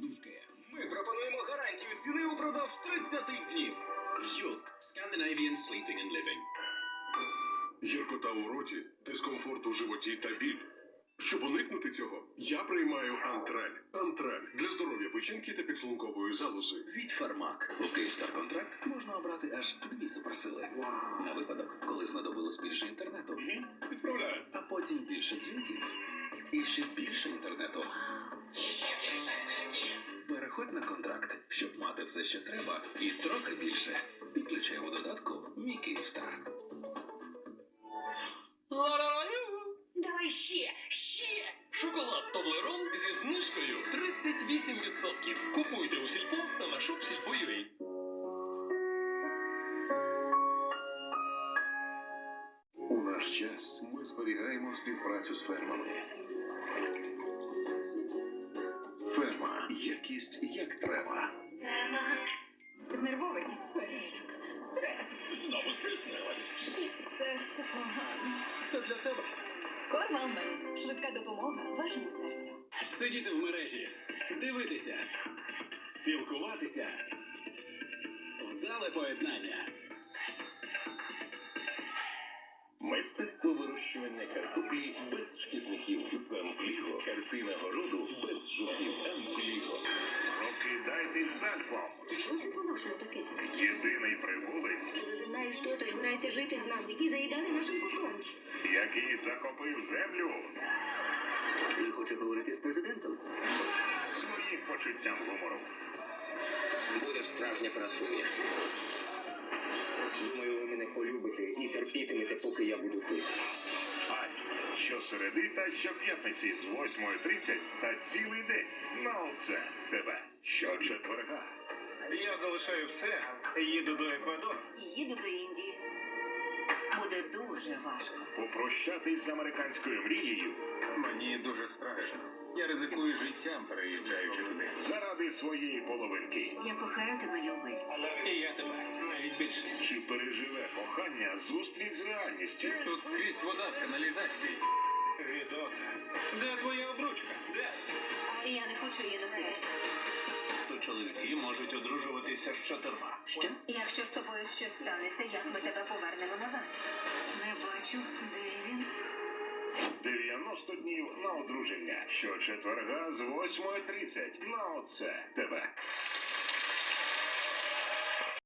подушки. Ми пропонуємо гарантію ціни упродовж 30 днів. Юск Scandinavian Sleeping and Living. Гіркота у роті, дискомфорт у животі та біль. Щоб уникнути цього, я приймаю антраль. Антраль для здоров'я печінки та підшлункової залози. Від Фармак. У Київстар контракт можна обрати аж дві суперсили. На випадок, коли знадобилось більше інтернету. Відправляю. А потім більше дзвінків. І ще більше інтернету. Переходь на контракт, щоб мати все, що треба, і трохи більше. Підключай у додатку Мій Київстар. Давай ще, ще. Шоколад Тоблерон зі знижкою 38%. Купуйте у сільпо та на shopsilpo.ua. У наш час ми зберігаємо співпрацю з фермами. Ферма. Якість як треба. Знервованість, переляк, стрес. Знову стиснилась. І серце погано. Це для тебе. Кормалмент. Швидка допомога вашому серцю. Сидіти в мережі, дивитися, спілкуватися. Вдале поєднання. Мистецтво вирощування Прокидайтесь. Що це по-вашому таке? Єдиний прибулець, Заземна істота збирається жити з нами, які заїдали нашим котом. який захопив землю Він хоче говорити з президентом. своїм почуттям гумору. Буде справжня красуня. Терпітимете, поки я буду пити. Ай, щосереди та щоп'ятниці з 8.30 та цілий день на оце тебе. Щочетверга. Я залишаю все, їду до Еквадору. Їду до Індії. Буде дуже важко. Попрощатись з американською мрією Мені дуже страшно. Я ризикую життям, переїжджаючи туди. заради своєї половинки. Я кохаю тебе, любий. І я тебе навіть більше. Чи переживе кохання зустріч з реальністю? Тут скрізь вода з каналізації. Відота. Де твоя обручка? Де? Я не хочу її носити. То чоловіки можуть одружуватися з чотирма. Що? Якщо з тобою щось станеться, як ми тебе 90 днів на одруження. Щочетверга з 8.30 на оце тебе.